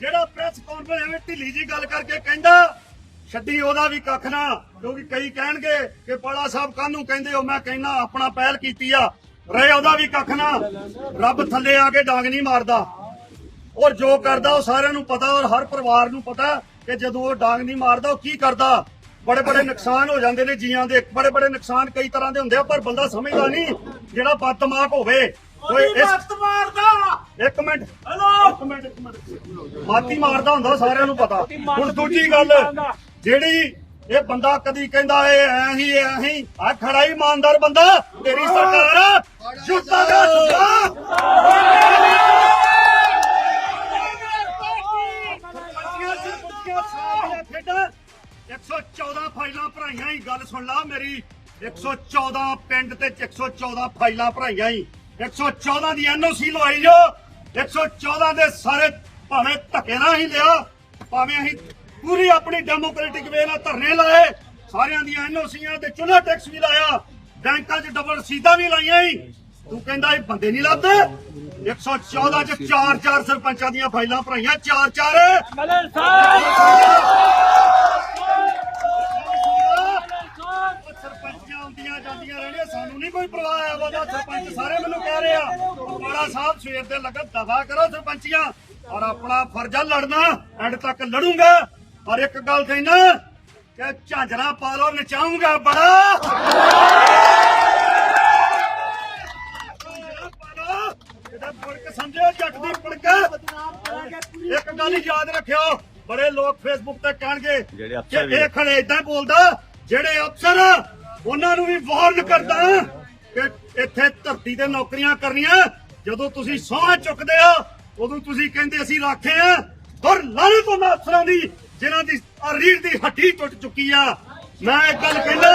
ਜਿਹੜਾ ਪ੍ਰੈਸ ਕਾਨਫਰੰਸ ਐਵੇਂ ਢਿੱਲੀ ਜੀ ਗੱਲ ਕਰਕੇ ਕਹਿੰਦਾ, ਛੱਡੀ ਉਹਦਾ ਵੀ ਕੱਖ ਨਾ, ਕਿਉਂਕਿ ਕਈ ਕਹਿਣਗੇ ਕਿ ਪਾਲਾ ਸਾਹਿਬ ਕਾਹਨੂੰ ਕਹਿੰਦੇ ਹੋ, ਮੈਂ ਕਹਿੰਦਾ ਆਪਣਾ ਪਹਿਲ ਕੀਤੀ ਆ, ਰਹੇ ਉਹਦਾ ਵੀ ਕੱਖ ਨਾ, ਰੱਬ ਥੱਲੇ ਆ ਕੇ ਡਾਂਗ ਨਹੀਂ ਮਾਰਦਾ। ਔਰ ਜੋ ਕਰਦਾ ਉਹ ਸਾਰਿਆਂ ਨੂੰ ਪਤਾ, ਔਰ ਹਰ ਪਰਿਵਾਰ ਨੂੰ ਪਤਾ ਕਿ ਜਦੋਂ ਉਹ ਡਾਂਗ ਨਹੀਂ ਮਾਰਦਾ, ਉਹ ਕੀ ਕਰਦਾ? ਬੜੇ ਬੜੇ ਨੁਕਸਾਨ ਹੋ ਜਾਂਦੇ ਨੇ ਜੀਆਂ ਦੇ ਬੜੇ ਬੜੇ ਨੁਕਸਾਨ ਕਈ ਤਰ੍ਹਾਂ ਦੇ ਹੁੰਦੇ ਆ ਪਰ ਬੰਦਾ ਸਮਝਦਾ ਨਹੀਂ ਜਿਹੜਾ ਬਦਦਮਾਗ ਹੋਵੇ। ਕੋਈ ਇਸ ਮਾਰਦਾ? ਇੱਕ ਮਿੰਟ ਹੈਲੋ? ਇੱਕ ਮਿੰਟ ਇੱਕ ਮਿੰਟ। ਮਾਤੀ ਮਾਰਦਾ ਹੁੰਦਾ ਸਾਰਿਆਂ ਨੂੰ ਪਤਾ। ਹੁਣ ਦੂਜੀ ਗੱਲ ਜਿਹੜੀ ਇਹ ਬੰਦਾ ਕਦੀ ਕਹਿੰਦਾ ਇਹ ਐ ਹੀ ਐ ਹੀ ਆ ਖੜਾ ਹੀ ਇਮਾਨਦਾਰ ਬੰਦਾ ਤੇਰੀ ਸਰਕਾਰ ਜੁੱਤਾ ਦਾ ਜੁੱਤਾ। 114 ਫਾਈਲਾਂ ਭਰਾਈਆਂ ਹੀ ਗੱਲ ਸੁਣ ਲਾ ਮੇਰੀ। 114 ਪਿੰਡ ਤੇ 114 ਫਾਈਲਾਂ ਭਰਾਈਆਂ ਹੀ 114 ਦੀ ਐਨਓਸੀ ਲਵਾਈ ਜੋ। 114 ਦੇ ਸਾਰੇ ਭਾਵੇਂ ਧੱਕੇ ਨਾਲ ਹੀ ਲਿਆ, ਭਾਵੇਂ ਅਸੀਂ ਪੂਰੀ ਆਪਣੀ ਡੈਮੋਕ੍ਰੈਟਿਕ ਵੇ ਨਾਲ ਧਰਨੇ ਲਾਏ। ਸਾਰਿਆਂ ਦੀਆਂ ਐਨਓਸੀਆਂ ਤੇ ਚੁੱਲਾ ਟੈਕਸ ਵੀ ਲਾਇਆ। ਬੈਂਕਾਂ 'ਚ ਡਬਲ ਸੀਟਾਂ ਵੀ ਲਾਈਆਂ ਹੀ ਤੂੰ ਕਹਿੰਦਾ ਇਹ ਬੰਦੇ ਨਹੀਂ ਲੱਭਦੇ। 114 ਚ ਚਾਰ ਚਾਰ ਸਰਪੰਚਾਂ ਦੀਆਂ ਫਾਈਲਾਂ ਭਰਾਈਆਂ, ਚਾਰ ਚਾਰ। ਮਲਨ ਸਾਹਿਬ! ਆਉਂਦੀਆਂ ਜਾਂਦੀਆਂ ਰਹਿਣੀਆਂ ਸਾਨੂੰ ਨਹੀਂ ਕੋਈ ਪਰਵਾਹ ਹੈ ਉਹਦਾ ਸਰਪੰਚ ਸਾਰੇ ਮੈਨੂੰ ਕਹਿ ਰਹੇ ਆ ਬਾੜਾ ਸਾਹਿਬ ਸਵੇਰ ਦੇ ਲੱਗਾ ਦਫਾ ਕਰੋ ਸਰਪੰਚੀਆਂ ਔਰ ਆਪਣਾ ਫਰਜ਼ ਆ ਲੜਨਾ ਐਂਡ ਤੱਕ ਲੜੂੰਗਾ। ਔਰ ਇੱਕ ਗੱਲ ਕਹਿਣਾ ਕਿ ਝਾਂਜਰਾ ਪਾ ਲੋ ਨਚਾਉਂਗਾ ਬੜਾ। ਲਓ, ਸਮਝਿਓ ਜੱਟ ਦੀ ਪੁੜਕ ਇੱਕ ਗੱਲ ਯਾਦ ਰੱਖਿਓ ਬੜੇ ਲੋਕ ਫੇਸਬੁੱਕ ਤੇ ਕਹਿਣਗੇ ਜਿਹੜੇ ਕਿ ਅਫਸਰ ਵੀ- ਇਹ ਖੜੇ ਇਦਾਂ ਬੋਲਦਾ ਜਿਹੜੇ ਅਫਸਰ ਉਹਨਾਂ ਨੂੰ ਵੀ ਵਾਰਨ ਕਰਦਾ ਕਿ ਇੱਥੇ ਧਰਤੀ ਤੇ ਨੌਕਰੀਆਂ ਕਰਨੀਆਂ। ਜਦੋਂ ਤੁਸੀਂ ਸਹੁੰ ਚੁੱਕਦੇ ਹੋ ਉਦੋਂ ਤੁਸੀਂ ਕਹਿੰਦੇ ਅਸੀਂ ਰਾਖੇ ਆ ਔਰ ਲਾਨਤ ਉਹਨਾਂ ਅਫਸਰਾਂ ਦੀ ਜਿਨ੍ਹਾਂ ਦੀ ਰੀੜ ਦੀ ਹੱਡੀ ਟੁੱਟ ਚੁੱਕੀ ਆ। ਮੈਂ ਇੱਕ ਗੱਲ ਕਹਿੰਦਾ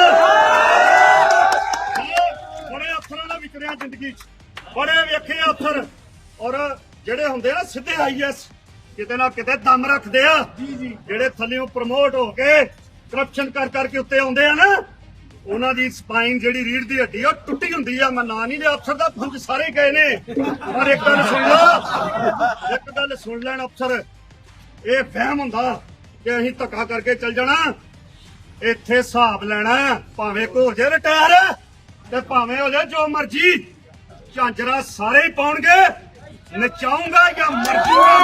ਬੜੇ ਅਫਸਰਾਂ ਨਾਲ ਵਿਚਰਿਆ ਜ਼ਿੰਦਗੀ 'ਚ। ਬੜੇ ਵੇਖੇ ਅਫਸਰ। ਔਰ ਜਿਹੜੇ ਹੁੰਦੇ ਆ ਸਿੱਧੇ ਆਈਐਸ ਕਿਤੇ ਨਾ ਕਿਤੇ ਦਮ ਰੱਖਦੇ ਆ। ਜਿਹੜੇ ਥੱਲੇੋਂ ਪ੍ਰਮੋਟ ਹੋ ਕੇ ਕਰਪਸ਼ਨ ਕਰ ਕਰਕੇ ਉੱਤੇ ਆਉਂਦੇ ਆ ਨਾ ਉਹਨਾਂ ਦੀ ਸਪਾਈਨ ਜਿਹੜੀ ਰੀੜ ਦੀ ਹੱਡੀ ਉਹ ਟੁੱਟੀ ਹੁੰਦੀ ਆ। ਮੈਂ ਨਾਂ ਨਹੀਂ ਲਿਆ, ਅਫਸਰ ਦਾ ਫੁੰਜ ਸਾਰੇ ਗਏ ਨੇ। ਪਰ ਇੱਕ ਗੱਲ ਸੁਣ ਲਓ ਇੱਕ ਗੱਲ ਸੁਣ ਲੈਣ ਅਫਸਰ। ਇਹ ਫਹਿਮ ਹੁੰਦਾ ਕਿ ਅਸੀਂ ਧੱਕਾ ਕਰਕੇ ਚੱਲ ਜਾਣਾ। ਇੱਥੇ ਹਿਸਾਬ ਲੈਣਾ ਭਾਵੇਂ ਕੋ ਹੋ ਰਿਟਾਇਰ, ਤੇ ਭਾਵੇਂ ਹੋ ਜਾ ਜੋ ਮਰਜ਼ੀ। ਝਾਂਜਰਾ ਸਾਰੇ ਪਾਉਣਗੇ। ਨਚਾਉਂਗਾ ਜਾਂ ਮਰ ਜੂਗਾ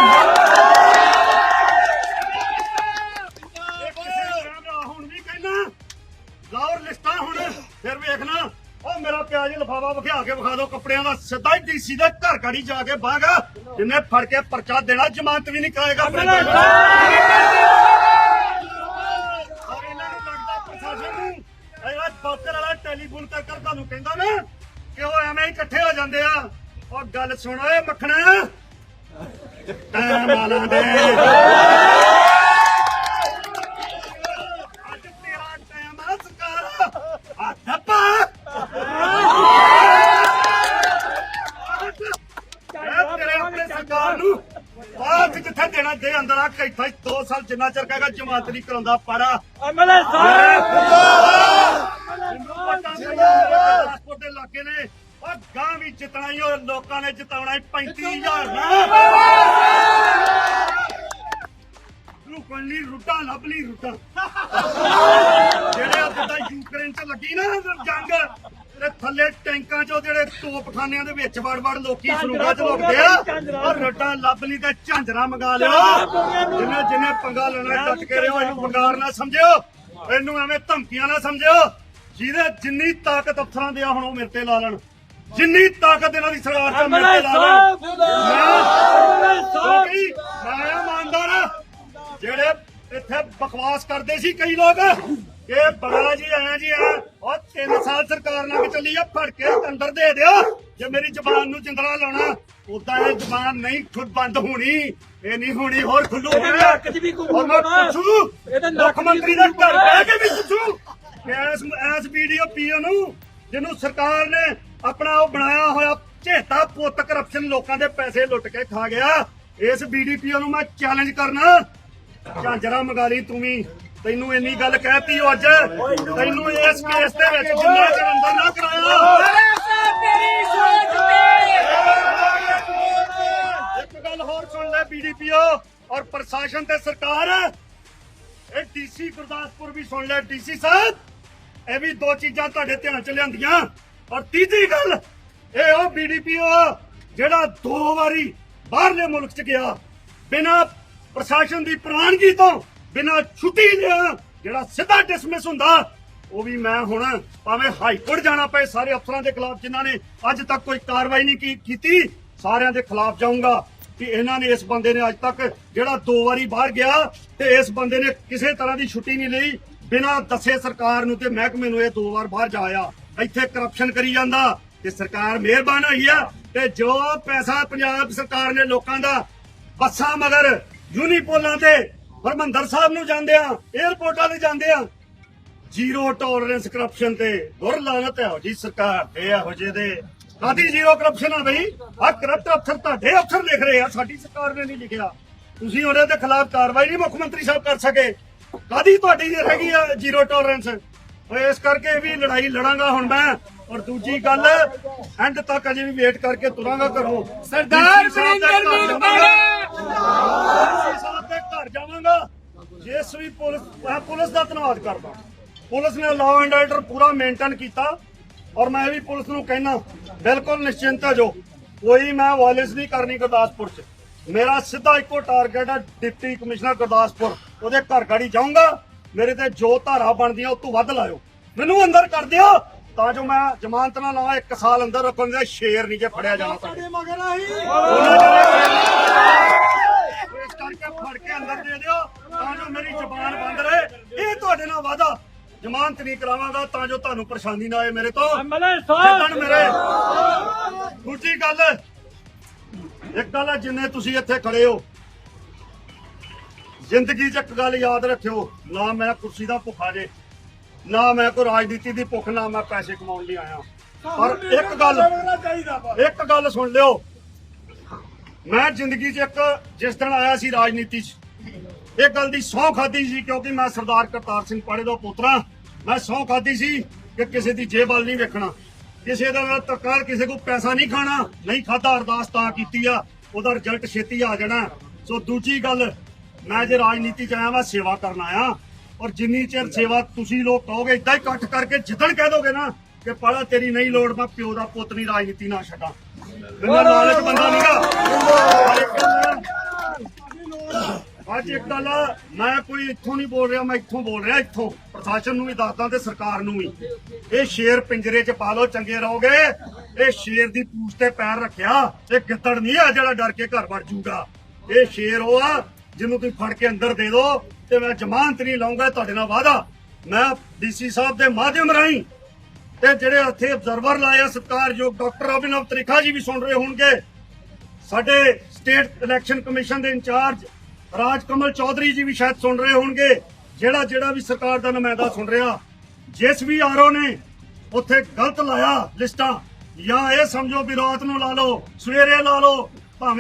ਹੁਣ ਵੀ ਕਹਿਣਾ ਲਾਹੌਰ ਲਿਸਟਾਂ ਹੁਣ ਫਿਰ ਵੇਖਣਾ। ਉਹ ਮੇਰਾ ਪਿਆਜ ਲਫਾਵਾ ਵਿਖਾ ਕੇ ਵਿਖਾ ਦਿਓ ਕੱਪੜਿਆਂ ਦਾ ਸਿੱਧਾ ਹੀ ਡੀਸੀ ਦੇ ਘਰ ਗਾੜੀ ਜਾ ਕੇ ਬਾਗਾ ਜਿੰਨੇ ਫੜ ਕੇ ਪਰਚਾ ਦੇਣਾ ਜ਼ਮਾਨਤ ਵੀ ਨਹੀਂ ਕਰਾਏਗਾ ਆਪਣੇ। ਔਰ ਇਹਨਾਂ ਨੂੰ ਲੱਗਦਾ ਪ੍ਰਸ਼ਾਸਨ ਨੂੰ ਇਹਦਾ ਦਫ਼ਤਰ ਵਾਲਾ ਟੈਲੀਫੋਨ ਕਰ ਕਰ ਤੁਹਾਨੂੰ ਕਹਿੰਦਾ ਨਾ ਕਿ ਉਹ ਐਵੇਂ ਹੀ ਇਕੱਠੇ ਹੋ ਜਾਂਦੇ ਆ। ਉਹ ਗੱਲ ਸੁਣ ਓਏ ਮੱਖਣਾ। ਟਾਈਮ ਆਲਾਂ ਦੇ। ਇੱਥੇ 2 ਸਾਲ ਜਿੰਨਾ ਚਿਰ ਕਹੇਗਾ ਜਮਾਤ ਨਹੀਂ ਕਰਾਉਂਦਾ ਪਾੜਾ ਐਮਐਲਏ ਸਾਹਿਬ! ਦੇ ਇਲਾਕੇ ਨੇ ਉਹ ਗਾਂ ਵੀ ਜਿਤਣਾ ਹੀ ਉਹ ਲੋਕਾਂ ਨੇ ਜਿਤਾਉਣਾ ਹੀ 35000 ਨਾਲ ਲਈ ਰੁੱਟਾਂ ਲੱਭ ਲਈ ਰੁੱਟਾਂ। ਜਿਹੜੇ ਅੱਜ ਤਾਂ ਯੂਕਰੇਨ ਚ ਲੱਗੀ ਨਾ ਜੰਗ ਤੇ ਥੱਲੇ ਟੈਂਕਾਂ ਚੋਂ ਜਿਹੜੇ ਤੋਪਖਾਨਿਆਂ ਦੇ ਵਿੱਚ ਵੜ ਵੜ ਲੋਕੀ ਸਰੂਗਾ ਚ ਲੁਕਦੇ ਆ। ਉਹ ਰੱਟਾਂ ਲੱਭ ਲਈ ਤੇ ਝਾਂਜਰਾ ਮੰਗਾ ਲਿਓ ਜਿੰਨੇ ਜਿੰਨੇ ਪੰਗਾ ਲੈਣਾ ਡਟ ਕੇ ਰਿਓ ਇਹਨੂੰ ਬੰਗਾਰ ਨਾ ਸਮਝਿਓ। ਇਹਨੂੰ ਐਵੇਂ ਧਮਕੀਆਂ ਨਾ ਸਮਝਿਓ। ਜਿਹਦੇ ਜਿੰਨੀ ਤਾਕਤ ਅਫਸਰਾਂ ਦੇ ਆ ਹੁਣ ਉਹ ਮੇਰੇ ਤੇ ਲਾ ਲੈਣ। ਜਿੰਨੀ ਤਾਕਤ ਇਹਨਾਂ ਦੀ ਸਰਕਾਰ ਤੇ ਮੇਰੇ ਤੇ ਲਾ ਲੈਣ। ਮੈਂ ਇਮਾਨਦਾਰ। ਜਿਹੜੇ ਇੱਥੇ ਬਕਵਾਸ ਕਰਦੇ ਸੀ ਕਈ ਲੋਕ ਕਿ ਬੜਾ ਜੀ ਆਇਆ ਜੀ ਆ ਉਹ 3 ਸਾਲ ਸਰਕਾਰ ਨਾਲ ਚੱਲੀ ਆ ਫੜ ਕੇ ਅੰਦਰ ਦੇ ਦਿਓ। ਜੇ ਮੇਰੀ ਜ਼ਬਾਨ ਨੂੰ ਜਿੰਦਰਾ ਲਾਉਣਾ ਉਦਾਂ ਇਹ ਜ਼ਬਾਨ ਨਹੀਂ ਖੁਦ ਬੰਦ ਹੋਣੀ ਇਹ ਨਹੀਂ ਹੋਣੀ ਹੋਰ ਖੁੱਲੂ ਇਹਦੇ ਨੱਕ 'ਚ ਵੀ ਘੁੰਮੂ ਔਰ ਮੈਂ ਨਾ। ਇਹਦੇ ਨੱਕ ਮੰਤਰੀ ਦਾ ਘਰ। ਬਹਿ ਕੇ ਵੀ ਪੁੱਛੂ? ਐਸ ਐਸ ਵੀਡੀਓ ਪੀਓ ਨੂੰ ਜਿਹਨੂੰ ਸਰਕਾਰ ਨੇ ਆਪਣਾ ਉਹ ਬਣਾਇਆ ਹੋਇਆ ਝੇਤਾ ਪੁੱਤ ਕਰਪਸ਼ਨ ਲੋਕਾਂ ਦੇ ਪੈਸੇ ਲੁੱਟ ਕੇ ਖਾ ਗਿਆ। ਇਸ ਬੀਡੀਪੀਓ ਨੂੰ ਮੈਂ ਚੈਲੰਜ ਕਰਨਾ। ਝਾਂਜਰਾ ਮਗਾਲੀ ਤੂੰ ਵੀ। ਤੈਨੂੰ ਇੰਨੀ ਗੱਲ ਕਹਿਤੀ ਉਹ ਅੱਜ। ਤੈਨੂੰ ਇਸ ਕੇਸ ਦੇ ਵਿੱਚ ਜਿੰਨਾ ਚਿਰ ਅੰਦਰ ਨਾ ਕਰਾਇਆ। ਇੱਕ ਗੱਲ ਹੋਰ ਸੁਣ ਲੈ ਬੀਡੀਪੀਓ ਔਰ ਪ੍ਰਸ਼ਾਸਨ ਤੇ ਸਰਕਾਰ। ਇਹ ਡੀਸੀ ਗੁਰਦਾਸਪੁਰ ਵੀ ਸੁਣ ਲੈ ਡੀਸੀ ਸਾਹਿਬ। ਇਹ ਵੀ ਦੋ ਚੀਜ਼ਾਂ ਤੁਹਾਡੇ ਧਿਆਨ ਚ ਲਿਆਂਦੀਆਂ। ਔਰ ਤੀਜੀ ਗੱਲ, ਇਹ ਉਹ ਬੀਡੀਪੀਓ ਜਿਹੜਾ ਦੋ ਵਾਰੀ ਬਾਹਰਲੇ ਮੁਲਕ ਚ ਗਿਆ। ਬਿਨਾਂ ਪ੍ਰਸ਼ਾਸਨ ਦੀ ਪ੍ਰਵਾਨਗੀ ਤੋਂ ਬਿਨਾਂ ਛੁੱਟੀ ਲਿਆ ਜਿਹੜਾ ਸਿੱਧਾ ਡਿਸਮਿਸ ਹੁੰਦਾ, ਉਹ ਵੀ ਮੈਂ ਹੁਣ ਭਾਵੇਂ ਹਾਈ ਕੋਰਟ ਜਾਣਾ ਪਏ ਸਾਰੇ ਅਫਸਰਾਂ ਦੇ ਖਿਲਾਫ ਜਿਨ੍ਹਾਂ ਨੇ ਅੱਜ ਤੱਕ ਕੋਈ ਕਾਰਵਾਈ ਨਹੀਂ ਕੀਤੀ, ਸਾਰਿਆਂ ਦੇ ਖਿਲਾਫ ਜਾਊਂਗਾ ਕਿ ਇਹਨਾਂ ਨੇ ਇਸ ਬੰਦੇ ਨੇ ਅੱਜ ਤੱਕ ਜਿਹੜਾ ਦੋ ਵਾਰੀ ਬਾਹਰ ਗਿਆ ਤੇ ਇਸ ਬੰਦੇ ਨੇ ਕਿਸੇ ਤਰ੍ਹਾਂ ਦੀ ਛੁੱਟੀ ਨਹੀਂ ਲਈ, ਬਿਨਾਂ ਦੱਸੇ ਸਰਕਾਰ ਨੂੰ ਤੇ ਮਹਿਕਮੇ ਨੂੰ ਇਹ ਦੋ ਵਾਰ ਬਾਹਰ ਜਾਇਆ। ਇੱਥੇ ਕਰਪਸ਼ਨ ਕਰੀ ਜਾਂਦਾ ਤੇ ਸਰਕਾਰ ਮਿਹਰਬਾਨ ਹੋਈ ਆ ਤੇ ਜੋ ਪੈਸਾ ਪੰਜਾਬ ਸਰਕਾਰ ਨੇ ਲੋਕਾਂ ਦਾ ਬੱਸਾਂ ਮਗਰ ਯੂਨੀਪੋਲਾਂ ਤੇ ਹਰਮੰਦਰ ਸਾਹਿਬ ਨੂੰ ਜਾਂਦੇ ਆ 에ਅਰਪੋਰਟਾਂ ਤੇ ਜਾਂਦੇ ਆ। ਜ਼ੀਰੋ ਟੋਲਰੈਂਸ ਕਰਪਸ਼ਨ ਤੇ ਦੁਰ ਲਾਨਤ ਹੈ ਜੀ ਸਰਕਾਰ ਤੇ ਇਹੋ ਜਿਹੇ ਦੇ। ਕਾਦੀ ਜ਼ੀਰੋ ਕਰਪਸ਼ਨ ਆ ਬਈ? ਆ ਕਰਪਟ ਅਫਸਰ ਤੁਹਾਡੇ ਅਫਸਰ ਲਿਖ ਰਹੇ ਆ ਸਾਡੀ ਸਰਕਾਰ ਨੇ ਨਹੀਂ ਲਿਖਿਆ। ਤੁਸੀਂ ਉਹਦੇ ਦੇ ਖਿਲਾਫ ਕਾਰਵਾਈ ਨਹੀਂ ਮੁੱਖ ਮੰਤਰੀ ਸਾਹਿਬ ਕਰ ਸਕੇ। ਕਾਦੀ ਤੁਹਾਡੀ ਹੈਗੀ ਆ ਜ਼ੀਰੋ ਟੋਲਰੈਂਸ ਓਏ ਇਸ ਕਰਕੇ ਵੀ ਲੜਾਈ ਲੜਾਂਗਾ ਹੁਣ ਮੈਂ। ਔਰ ਦੂਜੀ ਗੱਲ ਐਂਡ ਤੱਕ ਅਜੇ ਵੀ ਵੇਟ ਕਰਕੇ ਤੁਰਾਂਗਾ ਘਰੋਂ। ਸਰਦਾਰ DC ਸਾਹਿਬ ਦੇ ਸੁਰਿੰਦਰ ਘਰ ਵੀਰ ਜਾਵਾਂਗਾ। DC ਸਾਹਿਬ ਦੇ ਘਰ ਜਾਵਾਂਗਾ ਜਿਸ ਵੀ ਪੁਲਿਸ ਮੈਂ ਪੁਲਿਸ ਦਾ ਧੰਨਵਾਦ ਕਰਦਾ। ਪੁਲਿਸ ਨੇ ਲਾਅ ਐਂਡ ਆਰਡਰ ਪੂਰਾ ਮੇਨਟੇਨ ਕੀਤਾ ਔਰ ਮੈਂ ਵੀ ਪੁਲਿਸ ਨੂੰ ਕਹਿਣਾ ਬਿਲਕੁਲ ਨਿਸ਼ਚਿੰਤ ਜੋ। ਕੋਈ ਮੈਂ ਵਾਇਲੈਂਸ ਨਹੀਂ ਕਰਨੀ ਗੁਰਦਾਸਪੁਰ 'ਚ। ਮੇਰਾ ਸਿੱਧਾ ਇੱਕੋ ਟਾਰਗੇਟ ਹੈ ਡਿਪਟੀ ਕਮਿਸ਼ਨਰ ਗੁਰਦਾਸਪੁਰ। ਉਹਦੇ ਘਰ ਗਾੜੀ ਜਾਊਂਗਾ ਮੇਰੇ ਤੇ ਜੋ ਧਾਰਾ ਬਣਦੀਆਂ ਉਸ ਤੋਂ ਵੱਧ ਲਾਇਓ। ਮੈਨੂੰ ਅੰਦਰ ਕਰ ਦਿਓ ਤਾਂ ਜੋ ਮੈਂ ਜ਼ਮਾਨਤ ਨਾ ਲਵਾਂ ਇੱਕ ਸਾਲ ਅੰਦਰ ਰੱਖਣ ਦੇ ਸ਼ੇਰ ਨਹੀਂ ਜੇ ਫੜਿਆ ਜਾਣਾ ਤੁਹਾਡੇ ਮਗਰ ਆਹੀ। ਇਸ ਕਰਕੇ ਫੜ ਕੇ ਅੰਦਰ ਦੇ ਦਿਓ ਤਾਂ ਜੋ ਮੇਰੀ ਜ਼ਬਾਨ ਬੰਦ ਰਹੇ। ਇਹ ਤੁਹਾਡੇ ਨਾਲ ਵਾਦਾ ਜ਼ਮਾਨਤ ਨਹੀਂ ਕਰਾਵਾਂਗਾ ਤਾਂ ਜੋ ਤੁਹਾਨੂੰ ਪਰੇਸ਼ਾਨੀ ਨਾ ਆਏ ਮੇਰੇ ਤੋਂ। ਐਮਐਲਏ ਸਾਹਿਬ! ਮੇਰੇ। ਦੂਜੀ ਗੱਲ ਇੱਕ ਗੱਲ ਹੈ ਜਿੰਨੇ ਤੁਸੀਂ ਇੱਥੇ ਖੜੇ ਹੋ ਜ਼ਿੰਦਗੀ 'ਚ ਇੱਕ ਗੱਲ ਯਾਦ ਰੱਖਿਓ ਨਾ ਮੈਂ ਕੁਰਸੀ ਦਾ ਭੁੱਖਾ ਜੇ ਨਾ ਮੈਂ ਕੋਈ ਰਾਜਨੀਤੀ ਦੀ ਭੁੱਖ ਨਾ ਮੈਂ ਪੈਸੇ ਕਮਾਉਣ ਲਈ ਆਇਆ। ਪਰ ਇੱਕ ਗੱਲ ਇੱਕ ਗੱਲ ਸੁਣ ਲਿਓ ਮੈਂ ਜ਼ਿੰਦਗੀ 'ਚ ਇੱਕ ਜਿਸ ਦਿਨ ਆਇਆ ਸੀ ਰਾਜਨੀਤੀ 'ਚ, ਇਹ ਗੱਲ ਦੀ ਸਹੁੰ ਖਾਦੀ ਸੀ ਕਿਉਂਕਿ ਮੈਂ ਸਰਦਾਰ ਕਰਤਾਰ ਸਿੰਘ ਪਾੜੇ ਦਾ ਪੁੱਤਰਾ ਮੈਂ ਸਹੁੰ ਖਾਦੀ ਸੀ ਕਿ ਕਿਸੇ ਦੀ ਜੇਬ ਵੱਲ ਨਹੀਂ ਵੇਖਣਾ। ਕਿਸੇ ਦਾ ਨਾਲ ਤੱਕਾ ਕਿਸੇ ਕੋ ਪੈਸਾ ਨਹੀਂ ਖਾਣਾ, ਨਹੀਂ ਖਾਦਾ ਅਰਦਾਸ ਤਾਂ ਕੀਤੀ ਆ, ਉਹਦਾ ਰਿਜ਼ਲਟ ਛੇਤੀ ਆ ਜਾਣਾ। ਸੋ ਦੂਜੀ ਗੱਲ, ਮੈਂ ਜੇ ਰਾਜਨੀਤੀ ਚ ਆਇਆ ਮੈਂ ਸੇਵਾ ਕਰਨ ਆਇਆ। ਔਰ ਜਿੰਨੀ ਚਿਰ ਸੇਵਾ ਤੁਸੀਂ ਲੋਕ ਕਹੋਗੇ ਇਦਾਂ ਹੀ ਇਕੱਠ ਕਰਕੇ ਜਿੱਦਣ ਕਹਿ ਦੋਗੇ ਨਾ ਕਿ ਪਾਲਾ ਤੇਰੀ ਨਹੀਂ ਲੋੜ, ਮੈਂ ਪਿਓ ਦਾ ਪੁੱਤ ਨਹੀਂ, ਰਾਜਨੀਤੀ ਨਾ ਛੱਡਾਂ। ਮੈਂ ਲਾਲਚ ਬੰਦਾ ਨਹੀਂਗਾ ਅੱਜ ਇੱਕ ਗੱਲ ਮੈਂ ਕੋਈ ਇੱਥੋਂ ਨਹੀਂ ਬੋਲ ਰਿਹਾ, ਮੈਂ ਇੱਥੋਂ ਬੋਲ ਰਿਹਾ, ਇੱਥੋਂ। ਪ੍ਰਸ਼ਾਸਨ ਨੂੰ ਵੀ ਦੱਸਦਾ ਤੇ ਸਰਕਾਰ ਨੂੰ ਵੀ। ਇਹ ਸ਼ੇਰ ਪਿੰਜਰੇ 'ਚ ਪਾ ਲਓ, ਚੰਗੇ ਰਹੋਗੇ। ਇਹ ਸ਼ੇਰ ਦੀ ਪੂਛ ਤੇ ਪੈਰ ਰੱਖਿਆ, ਇਹ ਗਿੱਦੜ ਨਹੀਂ ਆ ਜਿਹੜਾ ਡਰ ਕੇ ਘਰ ਵੜ ਜੂਗਾ। ਇਹ ਸ਼ੇਰ ਉਹ ਆ, ਜਿਹਨੂੰ ਤੁਸੀਂ ਫੜ ਕੇ ਅੰਦਰ ਦੇ ਦਿਓ ਤੇ ਮੈਂ ਜ਼ਮਾਨਤ ਨਹੀਂ ਲਾਉਂਗਾ, ਤੁਹਾਡੇ ਨਾਲ ਵਾਦਾ ਮੈਂ ਡੀਸੀ ਸਾਹਿਬ ਦੇ ਮਾਧਿਅਮ ਰਾਹੀਂ ਤੇ ਜਿਹੜੇ ਇੱਥੇ ਅਬਜ਼ਰਵਰ ਲਾਏ ਆ ਡਾਕਟਰ ਅਭਿਨਵ ਤ੍ਰਿਖਾ ਜੀ ਵੀ ਸੁਣ ਰਹੇ ਹੋਣਗੇ। ਸਾਡੇ ਸਟੇਟ ਇਲੈਕਸ਼ਨ ਕਮਿਸ਼ਨ ਦੇ ਇੰਚਾਰਜ ਰਾਜ ਕਮਲ ਚੌਧਰੀ ਜੀ ਵੀ ਸ਼ਾਇਦ ਸੁਣ ਰਹੇ ਹੋਣਗੇ। ਜਿਹੜਾ ਜਿਹੜਾ ਵੀ ਸਰਕਾਰ ਦਾ ਨੁਮਾਇੰਦਾ ਸੁਣ ਰਿਹਾ, ਜਿਸ ਵੀ ਆਰਓ ਨੇ ਉੱਥੇ ਗਲਤ ਲਾਇਆ ਲਿਸਟਾਂ, ਜਾਂ ਇਹ ਸਮਝੋ ਵੀ ਰਾਤ ਨੂੰ ਲਾ ਲਓ, ਸਵੇਰੇ ਲਾ ਲਓ